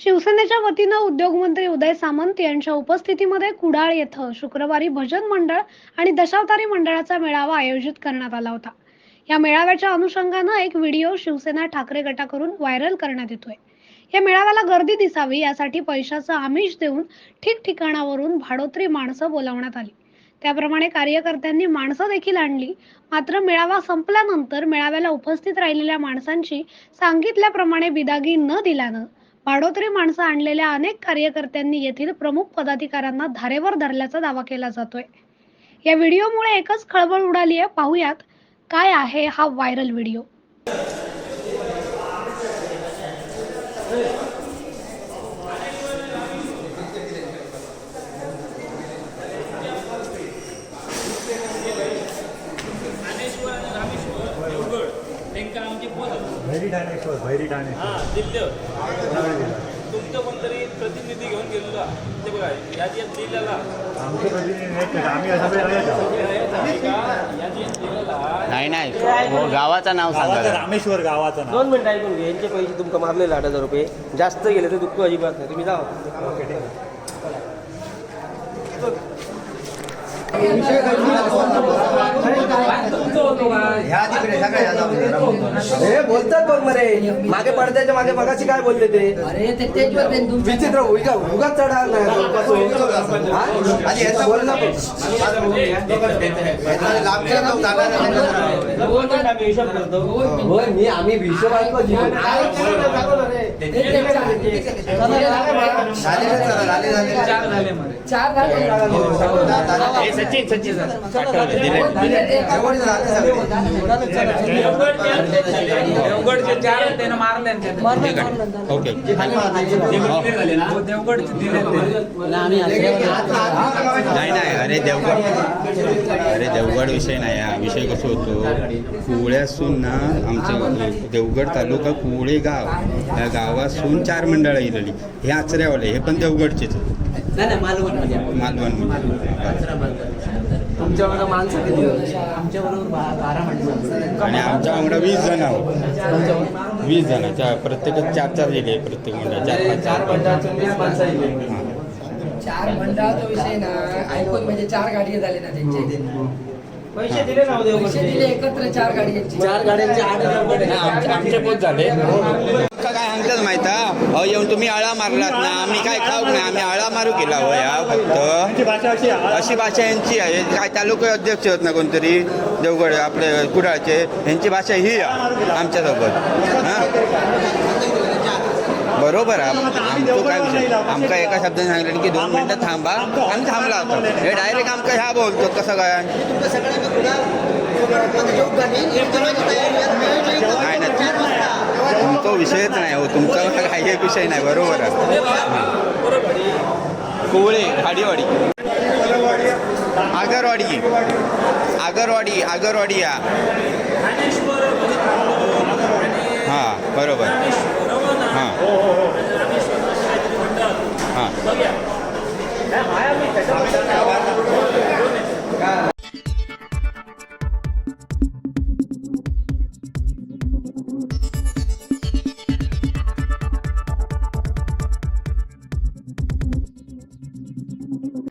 शिवसेनेच्या वतीनं उद्योगमंत्री उदय सामंत यांच्या उपस्थितीमध्ये कुडाळ येथे शुक्रवारी भजन मंडळ आणि दशावतारी मंडळाचा मेळावा आयोजित करण्यात आला होता. या मेळाव्याच्या अनुषंगानं एक व्हिडिओ शिवसेना ठाकरे गटाकडून व्हायरल करण्यात येतोय. या मेळाव्याला गर्दी दिसावी यासाठी पैशाचं आमिष देऊन ठिकठिकाणावरून भाडोत्री माणसं बोलावण्यात आली. त्याप्रमाणे कार्यकर्त्यांनी माणसं देखील आणली. मात्र मेळावा संपल्यानंतर मेळाव्याला उपस्थित राहिलेल्या माणसांची सांगितल्याप्रमाणे बिदागी न दिल्यानं भाडोत्री माणसं आणलेल्या अनेक कार्यकर्त्यांनी येथील प्रमुख पदाधिकाऱ्यांना धारेवर धरल्याचा दावा केला जातोय. या व्हिडिओमुळे एकच खळबळ उडाली आहे. पाहूयात काय आहे हा व्हायरल व्हिडिओ. ज्ञानेश्वर भैरी ठाणेश्वर भैरी ठाणेश्वर हा दिल्लं कोणाकडे दिला? तुमचं कोणतरी प्रतिनिधी घेऊन गेलेला ते बघा दिलेला आमचे प्रतिनिधी नाहीत का? आम्ही असा वेळ नाही का? यादीत दिलेला नाही नाही हो, गावाचं नाव सांगा गावाचं. रामेश्वर गावाचं नाव दोन मिनिटं ऐकून घे यांचे पैसे तुमका मारलेले आठ हजार रुपये जास्त गेले तर दुःख अजिबात नाही तुम्ही जावा ओके, ठीक आहे. हे बोलतात बघ मरे. मागे पडद्याच्या मागे मगाशी काय बोलले ते? विचित्र उगा उगाच चढा बोल ना मी आम्ही ऐकतो जीवन. चार झाले. ए, सचिन सचिन. देवगडचे चार त्यानं मारले ओके देवगडचे दिले नाही नाही अरे देवगड अरे देवगड विषय नाही हा विषय कसं होतो कुवळ्यासून ना आमचं देवगड तालुका कुवळे गाव या गावासून चार मंडळं इरली हे आचऱ्यावाले हे पण देवगडचेच नाही नाही मालवणमध्ये मालवण तुमच्यावर माणसं किती होती? आमच्या बरोबर बारा माणसं आणि आमच्या वांगडा वीस जण आहोत. वीस जण त्या प्रत्येक चार चार दिले प्रत्येक मंडळ चार पाच चार वीस माणसं. चार मंडळाचा विषय ना ऐकून म्हणजे चार गाडी झाले ना त्यांचे. पैसे दिले ना पैसे दिले. एकत्र चार गाडीची चार गाड्यांचे आठ हजार रुपये नाही, आमचे आमचे पोच झाले. का काय सांगतात माहीत अहो येऊन तुम्ही आळा मारलात ना आम्ही काय खाऊ नाही आम्ही आळा मारू केला हो या फक्त अशी भाषा यांची आहे काय तालुका अध्यक्ष आहेत ना कोणतरी देवगड आपले कुडाळचे यांची भाषा ही आहे आमच्यासोबत हां बरोबर आहे आमचं काय विषय आमका एका शब्दाने सांगितलं की दोन मिनटं थांबा आम्ही थांबला होता हे डायरेक्ट आमका ह्या बोलतो कसं काय नाही विषयच नाही हो तुमचा काही एक विषय नाही बरोबर आहे. कोवळे हाडीवाडी. आगरवाडी. आगरवाडी आगरवाडी या. हां बरोबर. हां. हां.